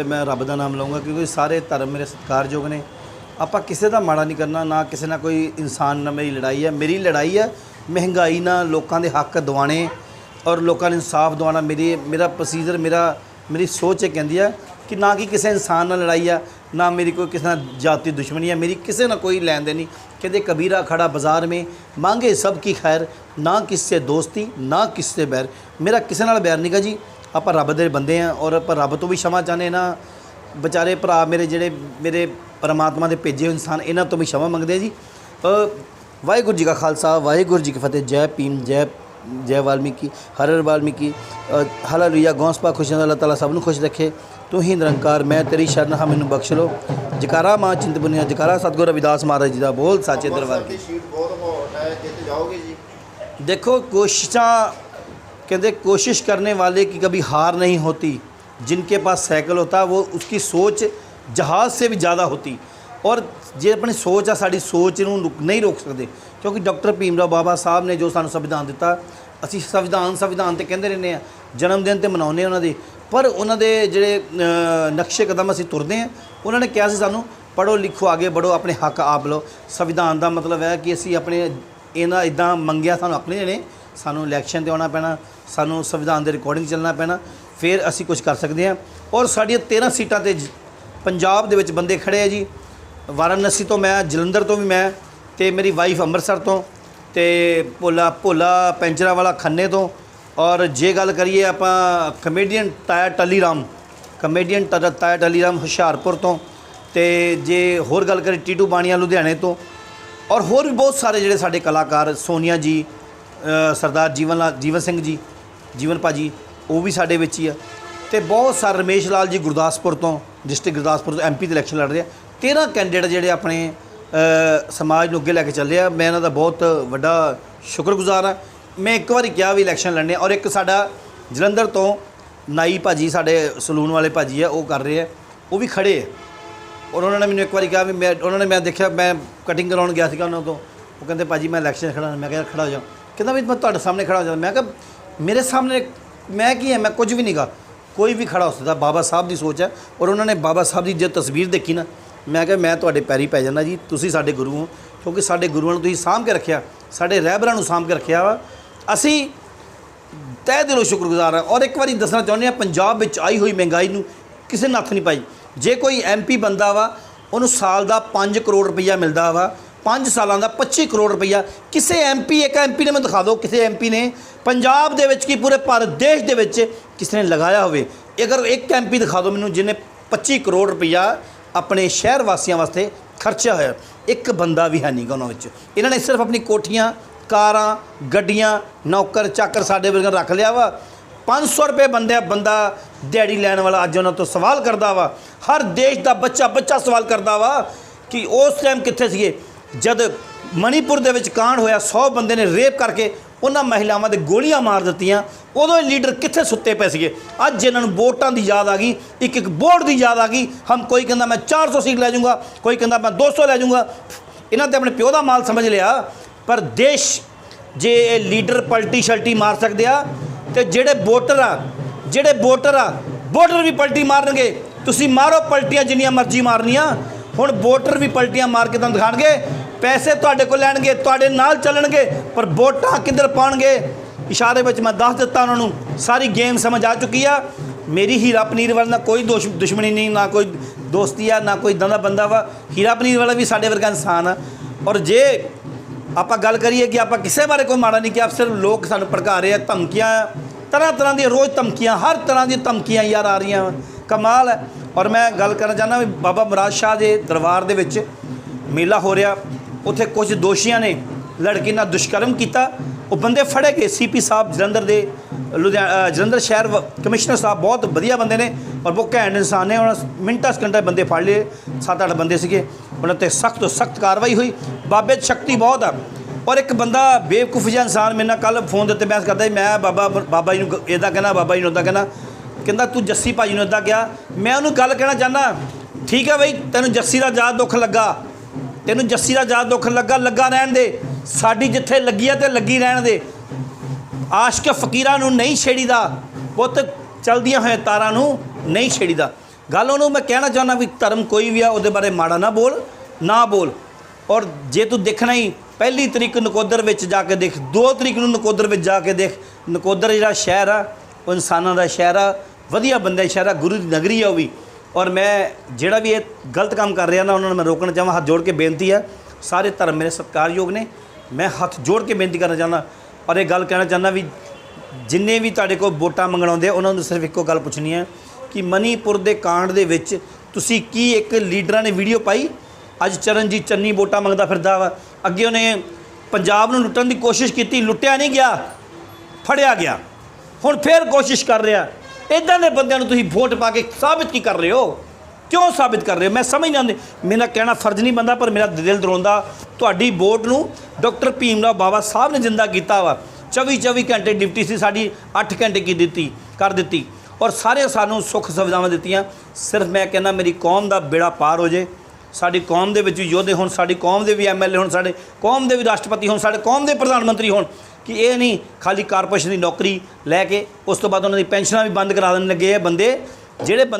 ਤੇ ਮੈਂ ਰੱਬ ਦਾ ਨਾਮ ਲਵਾਂਗਾ ਕਿਉਂਕਿ ਸਾਰੇ ਧਰਮ ਮੇਰੇ ਸਤਿਕਾਰਯੋਗ ਨੇ। ਆਪਾਂ ਕਿਸੇ ਦਾ ਮਾੜਾ ਨਹੀਂ ਕਰਨਾ, ਨਾ ਕਿਸੇ ਨਾਲ ਕੋਈ ਇਨਸਾਨ ਨਾਲ ਮੇਰੀ ਲੜਾਈ ਹੈ। ਮੇਰੀ ਲੜਾਈ ਹੈ ਮਹਿੰਗਾਈ ਨਾਲ ਲੋਕਾਂ ਦੇ ਹੱਕ ਦਿਵਾਣੇ ਔਰ ਲੋਕਾਂ ਨੂੰ ਇਨਸਾਫ ਦਿਵਾਣਾ ਮੇਰੀ, ਮੇਰਾ ਪ੍ਰੋਸੀਜਰ ਮੇਰਾ, ਮੇਰੀ ਸੋਚ ਇਹ ਕਹਿੰਦੀ ਹੈ ਕਿ ਨਾ ਕਿ ਕਿਸੇ ਇਨਸਾਨ ਨਾਲ ਲੜਾਈ ਆ ਨਾ ਮੇਰੀ ਕੋਈ ਕਿਸੇ ਨਾਲ ਜਾਤੀ ਦੁਸ਼ਮਣੀ ਆ ਮੇਰੀ ਕਿਸੇ ਨਾਲ ਕੋਈ ਲੈਣ ਦੇਣ ਨਹੀਂ। ਕਹਿੰਦੇ ਕਬੀਰਾ ਖੜਾ ਬਾਜ਼ਾਰ ਮੇ, ਮੰਗੇ ਸਭ ਕੀ ਖੈਰ, ਨਾ ਕਿਸੇ ਦੋਸਤੀ, ਨਾ ਕਿਸੇ ਬੈਰ। ਮੇਰਾ ਕਿਸੇ ਨਾਲ ਬੈਰ ਨਹੀਂਗਾ ਜੀ। ਆਪਾਂ ਰੱਬ ਦੇ ਬੰਦੇ ਆ ਔਰ ਆਪਾਂ ਰੱਬ ਤੋਂ ਵੀ ਸ਼ਮਾ ਚਾਹਨੇ ਨਾ। ਵਿਚਾਰੇ ਭਰਾ ਮੇਰੇ ਜਿਹੜੇ ਮੇਰੇ ਪਰਮਾਤਮਾ ਦੇ ਭੇਜੇ ਇਨਸਾਨ ਇਹਨਾਂ ਤੋਂ ਵੀ ਸ਼ਮਾ ਮੰਗਦੇ ਜੀ। ਵਾਹਿਗੁਰੂ ਜੀ ਕਾ ਖਾਲਸਾ ਵਾਹਿਗੁਰੂ ਜੀ ਕੀ ਫਤਿਹ। ਜੈ ਭੀਮ ਜੈ ਜੈ ਵਾਲਮੀਕੀ ਹਰ ਹਰ ਵਾਲਮੀਕੀ। ਹਲਲੂਇਆ ਗੌਸਪਾ ਖੁਸ਼ੀਆਂ ਅੱਲਾਹ ਤਾਲਾ ਸਭ ਨੂੰ ਖੁਸ਼ ਰੱਖੇ। ਤੂੰ ਹੀ ਨਿਰੰਕਾਰ ਮੈਂ ਤੇਰੀ ਸ਼ਰਨ ਹਾਂ ਮੈਨੂੰ ਬਖਸ਼ ਲੋ ਜਕਾਰਾ ਮਾਂ ਚਿੰਤਪੁਰਨੀਆ ਜਕਾਰਾ ਸਤਗੁਰ ਰਵਿਦਾਸ ਮਹਾਰਾਜ ਜੀ ਦਾ ਬੋਲ ਸੱਚੇ ਦਰਬਾਰ ਦੇਖੋ ਕੋਸ਼ਿਸ਼ਾਂ कहते कोशिश करने वाले की कभी हार नहीं होती जिनके पास साइकिल होता वो उसकी सोच जहाज़ से भी ज़्यादा होती ਔਰ ਜੇ ਆਪਣੀ ਸੋਚ ਆ ਸਾਡੀ ਸੋਚ ਨੂੰ ਰੁਕ- ਨਹੀਂ ਰੋਕ ਸਕਦੇ ਕਿਉਂਕਿ ਡਾਕਟਰ ਭੀਮਰਾਓ ਬਾਬਾ ਸਾਹਿਬ ਨੇ ਜੋ ਸਾਨੂੰ ਸੰਵਿਧਾਨ ਦਿੱਤਾ ਅਸੀਂ ਸੰਵਿਧਾਨ ਸੰਵਿਧਾਨ ਤੇ ਕਹਿੰਦੇ ਰਹਿੰਦੇ ਆ ਜਨਮ ਦਿਨ ਤੇ ਮਨਾਉਂਦੇ ਉਹਨਾਂ ਦੇ ਪਰ ਉਹਨਾਂ ਦੇ ਜਿਹੜੇ ਅ, ਨਕਸ਼ੇ ਕਦਮ ਅਸੀਂ ਤੁਰਦੇ ਆ ਉਹਨਾਂ ਨੇ ਕਿਹਾ ਸੀ ਸਾਨੂੰ ਪੜੋ ਲਿਖੋ ਆਗੇ ਬੜੋ ਆਪਣੇ ਹੱਕ ਆਪ ਲਓ ਸੰਵਿਧਾਨ ਦਾ ਮਤਲਬ ਹੈ ਕਿ ਅਸੀਂ ਆਪਣੇ ਇਹਨਾਂ ਇਦਾਂ ਮੰਗਿਆ ਸਾਨੂੰ ਆਪਣੇ ਨੇ ਸਾਨੂੰ ਇਲੈਕਸ਼ਨ ਤੇ ਆਉਣਾ ਪੈਣਾ, ਸਾਨੂੰ ਸੰਵਿਧਾਨ ਦੇ ਰਿਕਾਰਡਿੰਗ ਚੱਲਣਾ ਪੈਣਾ, ਫਿਰ ਅਸੀਂ ਕੁਝ ਕਰ ਸਕਦੇ ਹਾਂ। ਔਰ ਸਾਡੀਆਂ 13 ਸੀਟਾਂ ਤੇ ਪੰਜਾਬ ਦੇ ਵਿੱਚ ਬੰਦੇ ਖੜੇ ਆ ਜੀ। ਵਾਰਾਣਸੀ ਤੋਂ ਮੈਂ, ਜਲੰਧਰ ਤੋਂ ਵੀ ਮੈਂ, ਤੇ ਮੇਰੀ ਵਾਈਫ ਅੰਮ੍ਰਿਤਸਰ ਤੋਂ, ਤੇ ਭੋਲਾ ਭੋਲਾ ਪੈਂਚਰਾ ਵਾਲਾ ਖੰਨੇ ਤੋਂ। ਔਰ ਜੇ ਗੱਲ ਕਰੀਏ ਆਪਾਂ ਕਮੇਡੀਅਨ ਤਾਇਆ ਟਲੀਰਾਮ ਕਮੇਡੀਅਨ ਤਾ- ਤਾਇਆ ਟੱਲੀ ਹੁਸ਼ਿਆਰਪੁਰ ਤੋਂ, ਤੇ ਜੇ ਹੋਰ ਗੱਲ ਕਰੀ ਟੀਟੂ ਬਾਣੀਆਂ ਲੁਧਿਆਣੇ ਤੋਂ। ਔਰ ਹੋਰ ਵੀ ਬਹੁਤ ਸਾਰੇ ਜਿਹੜੇ ਸਾਡੇ ਕਲਾਕਾਰ, ਸੋਨੀਆ ਜੀ ਸਰਦਾਰ ਜੀਵਨ ਲਾਲ ਜੀਵਨ ਸਿੰਘ ਜੀ, ਜੀਵਨ ਭਾਜੀ, ਉਹ ਵੀ ਸਾਡੇ ਵਿੱਚ ਹੀ ਆ। ਤੇ ਬਹੁਤ ਸਾਰੇ ਰਮੇਸ਼ ਲਾਲ ਜੀ ਗੁਰਦਾਸਪੁਰ ਤੋਂ, ਡਿਸਟ੍ਰਿਕਟ ਗੁਰਦਾਸਪੁਰ ਤੋਂ ਐਮਪੀ ਦੇ ਇਲੈਕਸ਼ਨ ਲੜ ਰਹੇ ਆ। 13 ਕੈਂਡੀਡੇਟ ਜਿਹੜੇ ਆਪਣੇ ਸਮਾਜ ਨੂੰ ਅੱਗੇ ਲੈ ਕੇ ਚੱਲੇ ਆ। ਮੈਂ ਇਹਨਾਂ ਦਾ ਬਹੁਤ ਵੱਡਾ ਸ਼ੁਕਰਗੁਜ਼ਾਰ ਆ। ਮੈਂ ਇੱਕ ਵਾਰੀ ਕਿਹਾ ਵੀ ਇਲੈਕਸ਼ਨ ਲੜਨੇ ਔਰ ਇੱਕ ਸਾਡਾ ਜਲੰਧਰ ਤੋਂ ਨਾਈ ਭਾਜੀ, ਸਾਡੇ ਸਲੂਨ ਵਾਲੇ ਭਾਜੀ ਆ, ਉਹ ਕਰ ਰਹੇ ਆ। ਉਹ ਵੀ ਖੜੇ ਆ। ਔਰ ਉਹਨਾਂ ਨੇ ਮੈਨੂੰ ਇੱਕ ਵਾਰੀ ਕਿਹਾ ਵੀ ਮੈਂ ਉਹਨਾਂ ਨੇ ਮੈਂ ਦੇਖਿਆ, ਮੈਂ ਕਟਿੰਗ ਕਰਾਉਣ ਗਿਆ ਸੀਗਾ ਉਹਨਾਂ ਤੋਂ। ਉਹ ਕਹਿੰਦੇ, ਭਾਜੀ, ਮੈਂ ਇਲੈਕਸ਼ਨ ਖੜਾ ਮੈਂ ਕਿਹਾ ਖੜਾ ਹੋ ਜਾ ਕਹਿੰਦਾ ਵੀ ਮੈਂ ਤੁਹਾਡੇ ਸਾਹਮਣੇ ਖੜਾ ਹੋ ਜਾਂਦਾ। ਮੈਂ ਕਿਹਾ, ਮੇਰੇ ਸਾਹਮਣੇ ਮੈਂ ਕੀ ਹੈ? ਮੈਂ ਕੁਝ ਵੀ ਨਹੀਂਗਾ ਕੋਈ ਵੀ ਖੜਾ ਹੋ ਸਕਦਾ, ਬਾਬਾ ਸਾਹਿਬ ਦੀ ਸੋਚ ਹੈ ਔਰ ਉਹਨਾਂ ਨੇ ਬਾਬਾ ਸਾਹਿਬ ਦੀ ਜੇ ਤਸਵੀਰ ਦੇਖੀ ਨਾ। ਮੈਂ ਕਿਹਾ, ਮੈਂ ਤੁਹਾਡੇ ਪੈਰੀ ਪੈ ਜਾਣਾ ਜੀ, ਤੁਸੀਂ ਸਾਡੇ ਗੁਰੂ ਹੋ, ਕਿਉਂਕਿ ਸਾਡੇ ਗੁਰੂਆਂ ਨੂੰ ਤੁਸੀਂ ਸਾਂਭ ਕੇ ਰੱਖਿਆ, ਸਾਡੇ ਰਹਿਬਰਾਂ ਨੂੰ ਸਾਂਭ ਕੇ ਰੱਖਿਆ ਵਾ। ਅਸੀਂ ਤਹਿ ਦਿਲੋਂ ਸ਼ੁਕਰਗੁਜ਼ਾਰ ਹਾਂ। ਔਰ ਇੱਕ ਵਾਰੀ ਦੱਸਣਾ ਚਾਹੁੰਦੇ ਹਾਂ, ਪੰਜਾਬ ਵਿੱਚ ਆਈ ਹੋਈ ਮਹਿੰਗਾਈ ਨੂੰ ਕਿਸੇ ਨੇ ਹੱਥ ਨਹੀਂ ਪਾਈ। ਜੇ ਕੋਈ ਐਮਪੀ ਬੰਦਾ ਵਾ, ਉਹਨੂੰ ਸਾਲ ਦਾ 5 ਕਰੋੜ ਰੁਪਈਆ ਮਿਲਦਾ ਵਾ 5 ਸਾਲਾਂ ਦਾ 25 ਕਰੋੜ ਰੁਪਈਆ। ਕਿਸੇ ਐਮਪੀ ਇੱਕ ਐਮਪੀ ਨੇ ਮੈਨੂੰ ਦਿਖਾ ਦਿਓ ਕਿਸੇ ਐਮਪੀ ਨੇ। ਪੰਜਾਬ ਦੇ ਵਿੱਚ ਕੀ ਪੂਰੇ ਭਾਰਤ ਦੇਸ਼ ਦੇ ਵਿੱਚ ਕਿਸੇ ਨੇ ਲਗਾਇਆ ਹੋਵੇ। ਅਗਰ ਇੱਕ ਐਮਪੀ ਦਿਖਾ ਦਿਓ ਮੈਨੂੰ, ਜਿਹਨੇ 25 ਕਰੋੜ ਰੁਪਈਆ ਆਪਣੇ ਸ਼ਹਿਰ ਵਾਸੀਆਂ ਵਾਸਤੇ ਖਰਚਿਆ ਹੋਇਆ। ਇੱਕ ਬੰਦਾ ਵੀ ਹੈ ਨਹੀਂਗਾ ਉਹਨਾਂ ਵਿੱਚ। ਇਹਨਾਂ ਨੇ ਸਿਰਫ ਆਪਣੀ ਕੋਠੀਆਂ, ਕਾਰਾਂ, ਗੱਡੀਆਂ, ਨੌਕਰ, ਚਾਕਰ ਸਾਡੇ ਵਰਗਾ ਰੱਖ ਲਿਆ ਵਾ। 500 ਰੁਪਏ ਬੰਦੇ ਬੰਦਾ ਦਿਹਾੜੀ ਲੈਣ ਵਾਲਾ ਅੱਜ ਉਹਨਾਂ ਤੋਂ ਸਵਾਲ ਕਰਦਾ ਵਾ। ਹਰ ਦੇਸ਼ ਦਾ ਬੱਚਾ ਬੱਚਾ ਸਵਾਲ ਕਰਦਾ ਵਾ ਕਿ ਉਸ ਟਾਈਮ ਕਿੱਥੇ ਸੀਗੇ? ਜਦ ਮਣੀਪੁਰ ਦੇ ਵਿੱਚ ਕਾਂਡ ਹੋਇਆ 100 ਬੰਦੇ ਨੇ ਰੇਪ ਕਰਕੇ ਉਹਨਾਂ ਮਹਿਲਾਵਾਂ ਦੇ ਗੋਲੀਆਂ ਮਾਰ ਦਿੱਤੀਆਂ। ਉਦੋਂ ਇਹ ਲੀਡਰ ਕਿੱਥੇ ਸੁੱਤੇ ਪਏ ਸੀਗੇ? ਅੱਜ ਇਹਨਾਂ ਨੂੰ ਵੋਟਾਂ ਦੀ ਯਾਦ ਆ ਗਈ, ਇੱਕ ਇੱਕ ਵੋਟ ਦੀ ਯਾਦ ਆ ਗਈ। ਹਮ ਕੋਈ ਕਹਿੰਦਾ, ਮੈਂ 400 ਸੀਟ ਲੈ ਜਾਊਂਗਾ, ਕੋਈ ਕਹਿੰਦਾ, ਮੈਂ 200 ਲੈ ਜਾਊਂਗਾ। ਇਹਨਾਂ ਤੇ ਆਪਣੇ ਪਿਓ ਦਾ ਮਾਲ ਸਮਝ ਲਿਆ। ਪਰ ਦੇਸ਼ ਜੇ ਇਹ ਲੀਡਰ ਪਲਟੀ ਸ਼ਲਟੀ ਮਾਰ ਸਕਦੇ ਆ, ਤੇ ਜਿਹੜੇ ਵੋਟਰ ਆ, ਜਿਹੜੇ ਵੋਟਰ ਆ, ਵੋਟਰ ਵੀ ਪਲਟੀ ਮਾਰਨਗੇ। ਤੁਸੀਂ ਮਾਰੋ ਪਲਟੀਆਂ ਜਿੰਨੀਆਂ ਮਰਜ਼ੀ ਮਾਰਨੀਆਂ। ਹੁਣ ਵੋਟਰ ਵੀ ਪਲਟੀਆਂ ਮਾਰ ਕੇ ਤੁਹਾਨੂੰ ਦਿਖਾਣਗੇ। ਪੈਸੇ ਤੁਹਾਡੇ ਕੋਲ ਲੈਣਗੇ, ਤੁਹਾਡੇ ਨਾਲ ਚੱਲਣਗੇ, ਪਰ ਵੋਟਾਂ ਕਿੱਧਰ ਪਾਉਣਗੇ? ਇਸ਼ਾਰੇ ਵਿੱਚ ਮੈਂ ਦੱਸ ਦਿੱਤਾ ਉਹਨਾਂ ਨੂੰ, ਸਾਰੀ ਗੇਮ ਸਮਝ ਆ ਚੁੱਕੀ ਆ। ਮੇਰੀ ਹੀਰਾ ਪਨੀਰ ਵਾਲਾ ਨਾਲ ਕੋਈ ਦੁਸ਼- ਦੁਸ਼ਮਣੀ ਨਹੀਂ, ਨਾ ਕੋਈ ਦੋਸਤੀ ਆ, ਨਾ ਕੋਈ ਇਦਾਂ ਦਾ ਬੰਦਾ ਵਾ। ਹੀਰਾ ਪਨੀਰ ਵਾਲਾ ਵੀ ਸਾਡੇ ਵਰਗਾ ਇਨਸਾਨ ਆ। ਔਰ ਜੇ ਆਪਾਂ ਗੱਲ ਕਰੀਏ ਕਿ ਆਪਾਂ ਕਿਸੇ ਬਾਰੇ ਕੋਈ ਮਾੜਾ ਨਹੀਂ ਕਿਹਾ, ਸਿਰਫ ਲੋਕ ਸਾਨੂੰ ਭੜਕਾ ਰਹੇ ਆ, ਧਮਕੀਆਂ ਤਰ੍ਹਾਂ ਤਰ੍ਹਾਂ ਦੀਆਂ ਰੋਜ਼ ਧਮਕੀਆਂ, ਹਰ ਤਰ੍ਹਾਂ ਦੀਆਂ ਧਮਕੀਆਂ ਯਾਰ ਆ ਰਹੀਆਂ ਵਾਂ। ਕਮਾਲ ਹੈ। ਔਰ ਮੈਂ ਗੱਲ ਕਰਨਾ ਚਾਹੁੰਦਾ ਵੀ ਬਾਬਾ ਮੁਰਾਦ ਸ਼ਾਹ ਦੇ ਦਰਬਾਰ ਦੇ ਵਿੱਚ ਮੇਲਾ ਹੋ ਰਿਹਾ। ਉੱਥੇ ਕੁਝ ਦੋਸ਼ੀਆਂ ਨੇ ਲੜਕੀ ਨਾਲ ਦੁਸ਼ਕਰਮ ਕੀਤਾ। ਉਹ ਬੰਦੇ ਫੜੇ ਗਏ ਸੀਪੀ ਸਾਹਿਬ ਜਲੰਧਰ ਦੇ ਲੁਧਿਆਣਾ ਜਲੰਧਰ ਸ਼ਹਿਰ ਵ- ਕਮਿਸ਼ਨਰ ਸਾਹਿਬ ਬਹੁਤ ਵਧੀਆ ਬੰਦੇ ਨੇ ਔਰ ਬਹੁਤ ਘੈਂਟ ਇਨਸਾਨ ਨੇ। ਉਹਨਾਂ ਮਿੰਟਾਂ ਸਕਿੰਟਾਂ ਬੰਦੇ ਫੜ ਲਏ। ਸੱਤ ਅੱਠ ਬੰਦੇ ਸੀਗੇ। ਉਹਨਾਂ ਤੇ ਸਖਤ ਤੋਂ ਸਖਤ ਕਾਰਵਾਈ ਹੋਈ। ਬਾਬੇ 'ਚ ਸ਼ਕਤੀ ਬਹੁਤ ਆ। ਔਰ ਇੱਕ ਬੰਦਾ ਬੇਵਕੂਫ ਜਿਹਾ ਇਨਸਾਨ ਮੇਰੇ ਨਾਲ ਕੱਲ ਫੋਨ ਦੇ ਉੱਤੇ ਬਹਿਸ ਕਰਦਾ ਸੀ। ਮੈਂ ਬਾਬਾ ਬਾਬਾ ਜੀ ਨੂੰ ਇਦਾਂ ਕਹਿੰਦਾ ਬਾਬਾ ਜੀ ਨੂੰ ਉਦਾਂ ਕਹਿੰਦਾ ਕਹਿੰਦਾ, ਤੂੰ ਜੱਸੀ ਭਾਜੀ ਨੂੰ ਇਦਾਂ ਕਿਹਾ, ਮੈਂ ਉਹਨੂੰ ਗੱਲ ਕਹਿਣਾ ਚਾਹੁੰਦਾ, ਠੀਕ ਹੈ ਬਈ, ਤੈਨੂੰ ਜੱਸੀ ਦਾ ਜ਼ਿਆਦਾ ਦੁੱਖ ਲੱਗਾ। ਤੈਨੂੰ ਜੱਸੀ ਦਾ ਜ਼ਿਆਦਾ ਦੁੱਖ ਲੱਗਾ ਲੱਗਾ ਰਹਿਣ ਦੇ। ਸਾਡੀ ਜਿੱਥੇ ਲੱਗੀ ਆ, ਤੇ ਲੱਗੀ ਰਹਿਣ ਦੇ। ਆਸ਼ਕ ਫਕੀਰਾਂ ਨੂੰ ਨਹੀਂ ਛੇੜੀਦਾ। ਪੁੱਤ, ਚਲਦੀਆਂ ਹੋਏ ਤਾਰਾਂ ਨੂੰ ਨਹੀਂ ਛੇੜੀਦਾ। ਗੱਲ ਉਹਨੂੰ ਮੈਂ ਕਹਿਣਾ ਚਾਹੁੰਦਾ ਵੀ ਧਰਮ ਕੋਈ ਵੀ ਆ, ਉਹਦੇ ਬਾਰੇ ਮਾੜਾ ਨਾ ਬੋਲ ਨਾ ਬੋਲ। ਔਰ ਜੇ ਤੂੰ ਦੇਖਣਾ ਹੀ, ਪਹਿਲੀ ਤਰੀਕ ਨਕੋਦਰ ਵਿੱਚ ਜਾ ਕੇ ਦੇਖ, ਦੋ ਤਰੀਕ ਨੂੰ ਨਕੋਦਰ ਵਿੱਚ ਜਾ ਕੇ ਦੇਖ, ਨਕੋਦਰ ਜਿਹੜਾ ਸ਼ਹਿਰ ਆ, ਉਹ ਇਨਸਾਨਾਂ ਦਾ ਸ਼ਹਿਰ ਆ ਵਧੀਆ ਬੰਦਾ ਦਾ ਸ਼ਹਿਰ ਆ ਗੁਰੂ ਦੀ ਨਗਰੀ ਆ ਉਹ ਵੀ। ਔਰ ਮੈਂ ਜਿਹੜਾ ਵੀ ਇਹ ਗਲਤ ਕੰਮ ਕਰ ਰਿਹਾ ਨਾ, ਉਹਨਾਂ ਨੂੰ ਮੈਂ ਰੋਕਣਾ ਚਾਹਾਂ, ਹੱਥ ਜੋੜ ਕੇ ਬੇਨਤੀ ਹੈ ਸਾਰੇ ਧਰਮ ਮੇਰੇ ਸਤਿਕਾਰਯੋਗ ਨੇ। ਮੈਂ ਹੱਥ ਜੋੜ ਕੇ ਬੇਨਤੀ ਕਰਨਾ ਚਾਹੁੰਦਾ। ਔਰ ਇਹ ਗੱਲ ਕਹਿਣਾ ਚਾਹੁੰਦਾ ਵੀ ਜਿੰਨੇ ਵੀ ਤੁਹਾਡੇ ਕੋਲ ਵੋਟਾਂ ਮੰਗਣ ਆਉਂਦੇ ਆ, ਉਹਨਾਂ ਨੂੰ ਸਿਰਫ ਇੱਕੋ ਗੱਲ ਪੁੱਛਣੀ ਹੈ ਕਿ ਮਨੀਪੁਰ ਦੇ ਕਾਂਡ ਦੇ ਵਿੱਚ ਤੁਸੀਂ ਕੀ ਇੱਕ ਲੀਡਰਾਂ ਨੇ ਵੀਡੀਓ ਪਾਈ? ਅੱਜ ਚਰਨਜੀਤ ਚੰਨੀ ਵੋਟਾਂ ਮੰਗਦਾ ਫਿਰਦਾ ਵਾ। ਅੱਗੇ ਉਹਨੇ ਪੰਜਾਬ ਨੂੰ ਲੁੱਟਣ ਦੀ ਕੋਸ਼ਿਸ਼ ਕੀਤੀ, ਲੁੱਟਿਆ ਨਹੀਂ ਗਿਆ, ਫੜਿਆ ਗਿਆ। ਹੁਣ ਫੇਰ ਕੋਸ਼ਿਸ਼ ਕਰ ਰਿਹਾ। ਇਦਾਂ ਦੇ ਬੰਦਿਆਂ ਨੂੰ ਤੁਸੀਂ ਵੋਟ ਪਾ ਕੇ ਸਾਬਿਤ ਕੀ ਕਰ ਰਹੇ ਹੋ? ਕਿਉਂ ਸਾਬਿਤ ਕਰ ਰਹੇ ਹੋ? ਮੈਂ ਸਮਝ ਨਹੀਂ ਆਉਂਦੀ। ਮੇਰਾ ਕਹਿਣਾ ਫਰਜ਼ ਨਹੀਂ ਬੰਦਾ ਪਰ ਮੇਰਾ ਦਿਲ ਦਰੋਂਦਾ। ਤੁਹਾਡੀ ਵੋਟ ਨੂੰ ਡਾਕਟਰ ਭੀਮਰਾਓ ਬਾਬਾ ਸਾਹਿਬ ਨੇ ਜਿੰਦਾ ਕੀਤਾ ਵਾ। 24 24 ਘੰਟੇ ਡਿਊਟੀ ਸੀ ਸਾਡੀ 8 ਘੰਟੇ ਕੀ ਦਿੱਤੀ, ਕਰ ਦਿੱਤੀ। ਔਰ ਸਾਰੇ ਸਾਨੂੰ ਸੁੱਖ ਸੁਵਿਧਾਵਾਂ ਦਿੱਤੀਆਂ। ਸਿਰਫ ਮੈਂ ਕਹਿੰਦਾ, ਮੇਰੀ ਕੌਮ ਦਾ ਬੇੜਾ ਪਾਰ ਹੋ ਜੇ। ਸਾਡੀ ਕੌਮ ਦੇ ਵਿੱਚ ਵੀ ਯੋਧੇ ਹੋਣ, ਸਾਡੀ ਕੌਮ ਦੇ ਵੀ ਐਮਐਲਏ ਹੋਣ, ਸਾਡੇ ਕੌਮ ਦੇ ਵੀ ਰਾਸ਼ਟਰਪਤੀ ਹੋਣ, ਸਾਡੇ ਕੌਮ ਦੇ ਪ੍ਰਧਾਨ ਮੰਤਰੀ ਹੋਣ। ਕਿ ਇਹ ਨਹੀਂ ਖਾਲੀ ਕਾਰਪੋਰੇਸ਼ਨ ਦੀ ਨੌਕਰੀ ਲੈ ਕੇ ਉਸ ਤੋਂ ਬਾਅਦ ਉਹਨਾਂ ਦੀ ਪੈਨਸ਼ਨਾਂ ਵੀ ਬੰਦ ਕਰਾ ਦੇਣ ਲੱਗੇ ਆ ਬੰਦੇ, ਜਿਹੜੇ ਬੰਦੇ